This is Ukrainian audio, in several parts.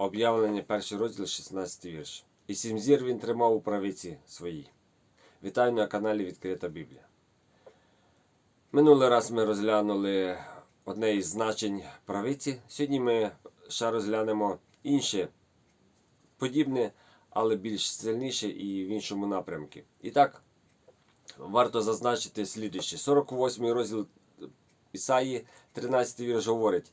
Об'явлення перший розділ, 16 вірш. І сім зір він тримав у правиці своїй. Вітаю на каналі Відкрита Біблія. Минулий раз ми розглянули одне із значень правиці. Сьогодні ми ще розглянемо інше, подібне, але більш сильніше і в іншому напрямку. І так, варто зазначити слідуюче. 48 розділ Ісаї, 13 вірш говорить: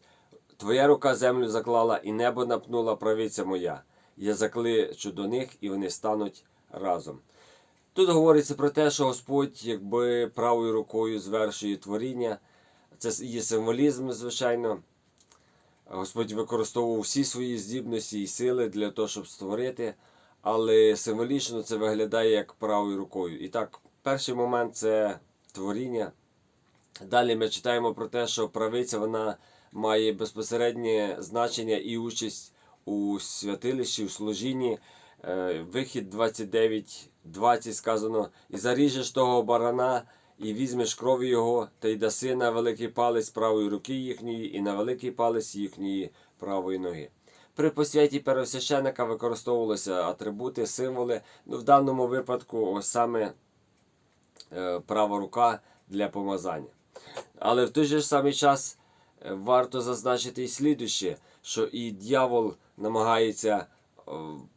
Твоя рука землю заклала, і небо напнула правиця моя. Я закличу до них, і вони стануть разом. Тут говориться про те, що Господь, якби правою рукою звершує творіння. Це є символізм, звичайно. Господь використовував всі свої здібності і сили для того, щоб створити, але символічно це виглядає як правою рукою. І так, перший момент це творіння. Далі ми читаємо про те, що правиця вона має безпосереднє значення і участь у святилищі, у служінні. Е, Вихід 29.20 сказано: І заріжеш того барана, і візьмеш кров його, та й даси на великий палець правої руки їхньої, і на великий палець їхньої правої ноги. При посвяті первосвященника використовувалися атрибути, символи. Ну, в даному випадку ось саме е, права рука для помазання. Але в той же самий час варто зазначити і слідуще, що і дьявол намагається е,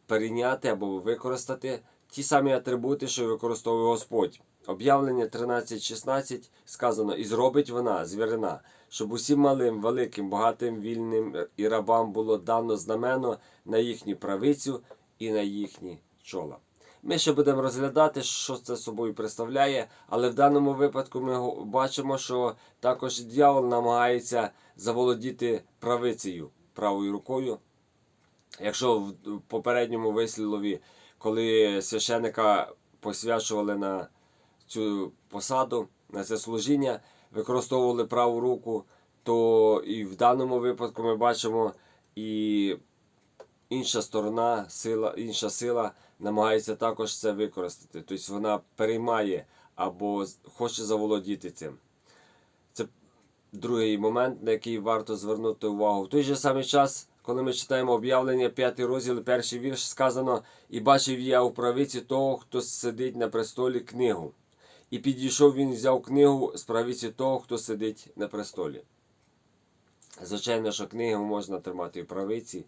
перейняти або використати ті самі атрибути, що використовує Господь. Об'явлення 13.16 сказано: І зробить вона звірина, щоб усім малим, великим, багатим, вільним і рабам було дано знамено на їхню правицю і на їхні чола. Ми ще будемо розглядати, що це собою представляє, але в даному випадку ми бачимо, що також дьявол намагається заволодіти правицею правою рукою. Якщо в попередньому вислові, коли священика посвячували на цю посаду, на це служіння, використовували праву руку, то і в даному випадку ми бачимо і інша сторона, сила, інша сила намагається також це використати. Тобто вона переймає або хоче заволодіти цим. Це другий момент, на який варто звернути увагу. В той же самий час, коли ми читаємо об'явлення 5 розділ, перший вірш, сказано: І бачив я у правиці того, хто сидить на престолі книгу. І підійшов він, взяв книгу з правиці того, хто сидить на престолі. Звичайно, що книгу можна тримати і в правиці,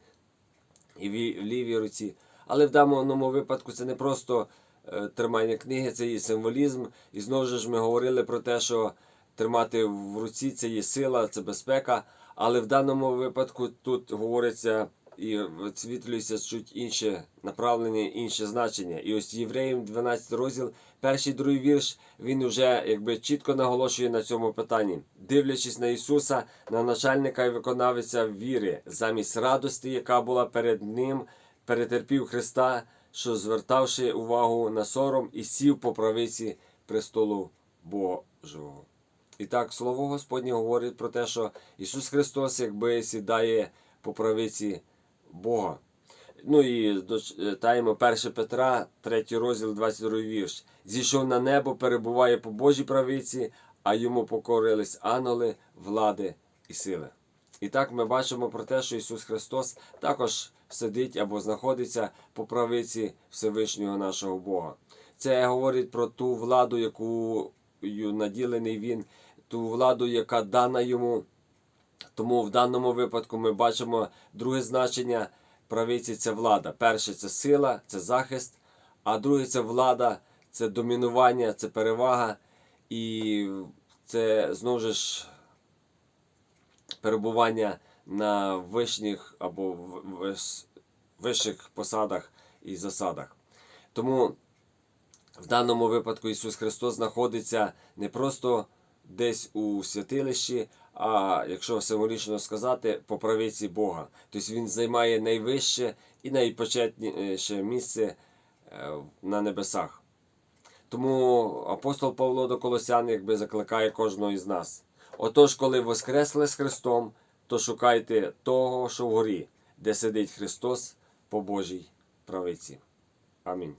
і в лівій руці. Але в даному випадку це не просто е, тримання книги, це є символізм. І знову ж ми говорили про те, що тримати в руці це є сила, це безпека. Але в даному випадку тут говориться і висвітлюється чуть інше направлення, інше значення. І ось Євреїм 12 розділ, перший другий вірш, він вже якби чітко наголошує на цьому питанні, дивлячись на Ісуса, на начальника і виконавиця віри, замість радості, яка була перед Ним, перетерпів Христа, що звертавши увагу на сором і сів по правиці престолу Божого. І так, слово Господнє говорить про те, що Ісус Христос якби сідає по правиці Бога. Ну і читаємо 1 Петра, 3 розділ, 22 вірш. Зійшов на небо, перебуває по Божій правиці, а йому покорились ангели, влади і сили. І так ми бачимо про те, що Ісус Христос також сидить або знаходиться по правиці Всевишнього нашого Бога. Це говорить про ту владу, якою наділений Він, ту владу, яка дана йому. Тому в даному випадку ми бачимо друге значення правиці це влада. Перше це сила, це захист, а друге це влада, це домінування, це перевага. І це знову ж перебування на вищих або вищих посадах і засадах. Тому в даному випадку Ісус Христос знаходиться не просто десь у святилищі, а якщо символічно сказати, по правиці Бога. Тобто Він займає найвище і найпочетніше місце е, на небесах. Тому апостол Павло до Колосян якби закликає кожного із нас. Отож, коли воскресли з Христом, то шукайте того, що вгорі, де сидить Христос по Божій правиці. Амінь.